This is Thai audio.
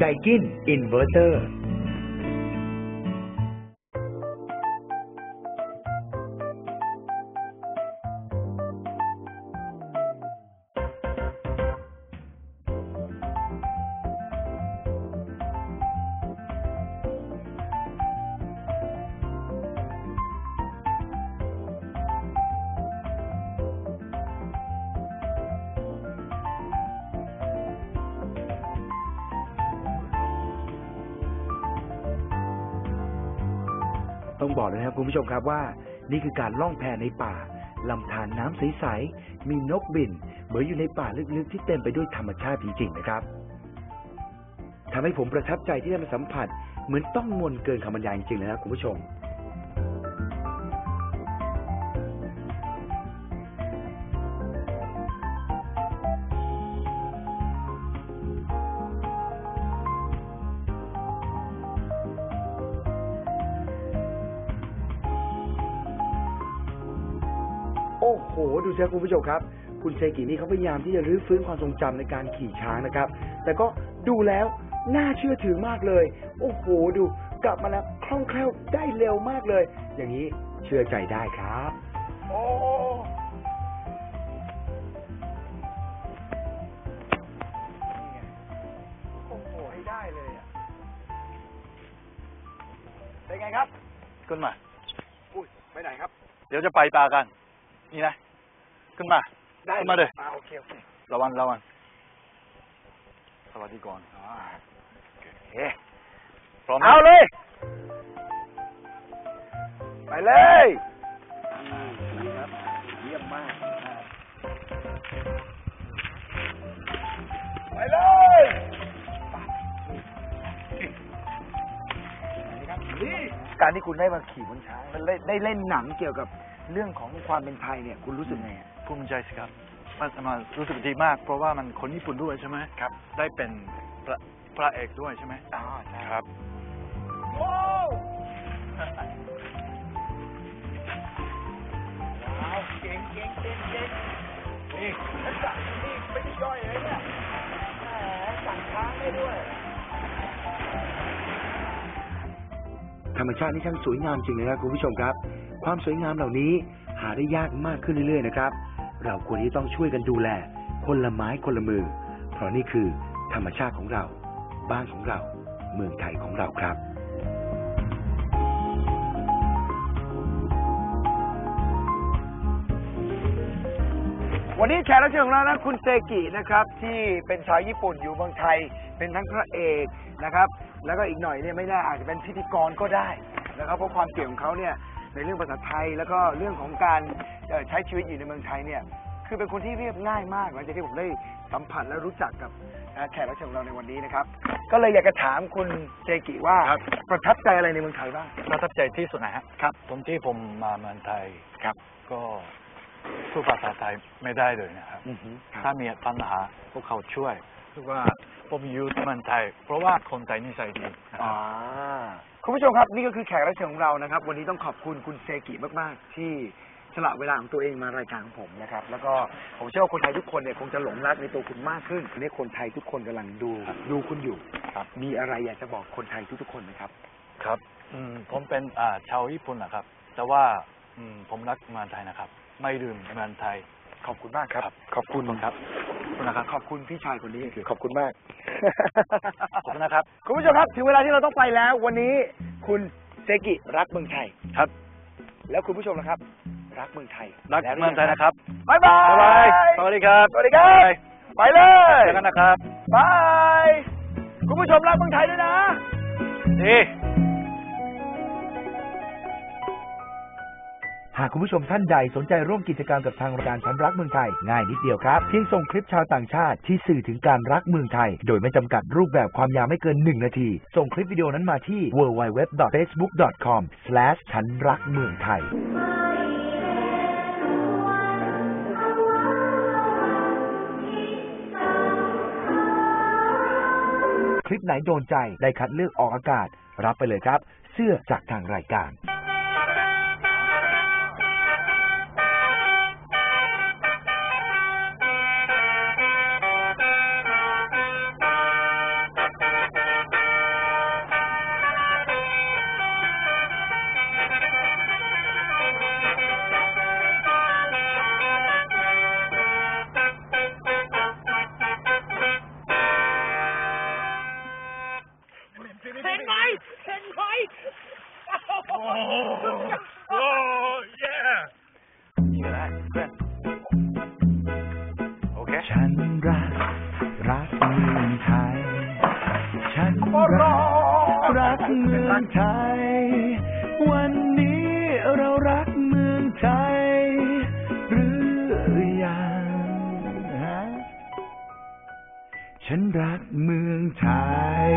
ได ต้องบอกเลยนะครับคุณผู้ชมครับว่า นี่คือการล่องแพในป่าลำธารน้ำใสๆมีนกบิน เหมือนอยู่ในป่าลึกๆที่เต็มไปด้วยธรรมชาติจริงๆนะครับทำให้ผมประทับใจที่ได้มาสัมผัส เหมือนต้องมนต์เกินคำบรรยายจริงๆเลยนะคุณผู้ชม อ้โห ดูสิครับคุณผู้ชมครับ คุณเซกินี่เขาพยายามที่จะรื้อฟื้นความทรงจำในการขี่ช้างนะครับ แต่ก็ดูแล้วน่าเชื่อถือมากเลย โอ้โห ดูกลับมาแล้วคล่องแคล่วได้เร็วมากเลย อย่างนี้เชื่อใจได้ครับ โอ้นี่ไงโอ้โหให้ได้เลยอะเป็นไงครับ ขึ้นมาอุ้ยไปไหนครับ เดี๋ยวจะไปปลากัน นี่นะ ขึ้นมา ได้ขึ้นมาเลยอ่าโอเคโอเคระวังระวังสวัสดีก่อนอ่าโอเคพร้อมไหมเอาเลย ไปเลยครับเยี่ยมมากไปเลยนี่การที่คุณได้มาขี่บนช้างแล้วได้ได้เล่นหนังเกี่ยวกับ เรื่องของความเป็นไทยเนี่ยคุณรู้สึกไงอะภูมิใจสิครับมันมันรู้สึกดีมาก เพราะว่ามันคนญี่ปุ่นด้วยใช่ไหมครับ ได้เป็นพระพระเอกด้วยใช่ไหมอ๋อใช่ครับโอ้ว้าวเก่งเก่งเก่งเก่งนี่ทักษะนี่ไม่ได้ย่อยเลยเนี่ยแหมสั่งช้างได้ด้วย ธรรมชาตินี่ช่างสวยงามจริงเลยนะคุณผู้ชมครับ ความสวยงามเหล่านี้หาได้ยากมากขึ้นเรื่อยๆนะครับ เราควรที่ต้องช่วยกันดูแล คนละไม้คนละมือ เพราะนี่คือธรรมชาติของเรา บ้านของเรา เมืองไทยของเราครับ วันนี้แขกรับเชิญของเรานะคุณเซกินะครับ ที่เป็นชาวญี่ปุ่นอยู่เมืองไทย เป็นทั้งพระเอกนะครับ แล้วก็อีกหน่อยเนี่ยไม่แน่อาจจะเป็นพิธีกรก็ได้นะครับเพราะความเก่งของเขาเนี่ยในเรื่องภาษาไทยแล้วก็เรื่องของการเอ่อใช้ชีวิตอยู่ในเมืองไทยเนี่ยคือเป็นคนที่เรียบง่ายมากหลังจากที่ผมได้สัมผัสและรู้จักกับนะแขกรับเชิญของเราในวันนี้นะครับ ก็เลยอยากจะถามคุณเซกิว่าครับประทับใจอะไรในเมืองไทยบ้างประทับใจที่สุดนะฮะครับผมที่ผมมาเมืองไทยครับ ก็ พูดภาษาไทยไม่ได้เลยนะครับ อือฮึครับ ถ้ามีปัญหาพวกเขาช่วยคือว่าผมอยู่เมืองไทย เพราะว่าคนไทยนิสัยดีนะคอ่ารับคุณผู้ชมครับนี่ก็คือแขกรับเชิญของเรานะครับ วันนี้ต้องขอบคุณคุณเซกิมาก ๆ ที่สละเวลาของตัวเองมารายการของผมนะครับ แล้วก็ผมเชื่อว่าคนไทยทุกคนเนี่ยคงจะหลงรักในตัวคุณมากขึ้นทีนี้คนไทยทุกคนกำลังดู ดูคุณอยู่ครับ มีอะไรอยากจะบอกคนไทยทุกๆคนไหมครับ ครับ อืมผมเป็นอ่าชาวญี่ปุ่นนะครับ แต่ว่า อืมผมรักเมืองไทยนะครับ ไม่ลืมเมืองไทย ขอบคุณมากครับ ขอบคุณครับขอบคุณนะครับ ขอบคุณพี่ชายคนนี้ขอบคุณมาก ขอบคุณนะครับ คุณผู้ชมครับถึงเวลาที่เราต้องไปแล้ว วันนี้คุณเซกิรักเมืองไทยครับ แล้วคุณผู้ชมนะครับ รักเมืองไทยรักแล้วหเมืองไทยนะครับบ๊ายบายบ๊ายบายสวัสดีครับสวัสดีครับบ๊ายไปเลยเจอกันนะครับบายคุณผู้ชมรักเมืองไทยด้วยนะดี หากคุณผู้ชมท่านใดสนใจร่วมกิจกรรมกับทางรายการฉันรักเมืองไทย ง่ายนิดเดียวครับ เพียงส่งคลิปชาวต่างชาติที่สื่อถึงการรักเมืองไทย โดยไม่จำกัดรูปแบบความยาวไม่เกิน 1 นาที ส่งคลิปวิดีโอนั้นมาที่ www.facebook.com ฉันรักเมืองไทย คลิปไหนโดนใจได้คัดเลือกออกอากาศ รับไปเลยครับ เสื้อจากทางรายการ เมืองไทย วันนี้เรารักเมืองไทย หรือยังฮะฉันรักเมืองไทย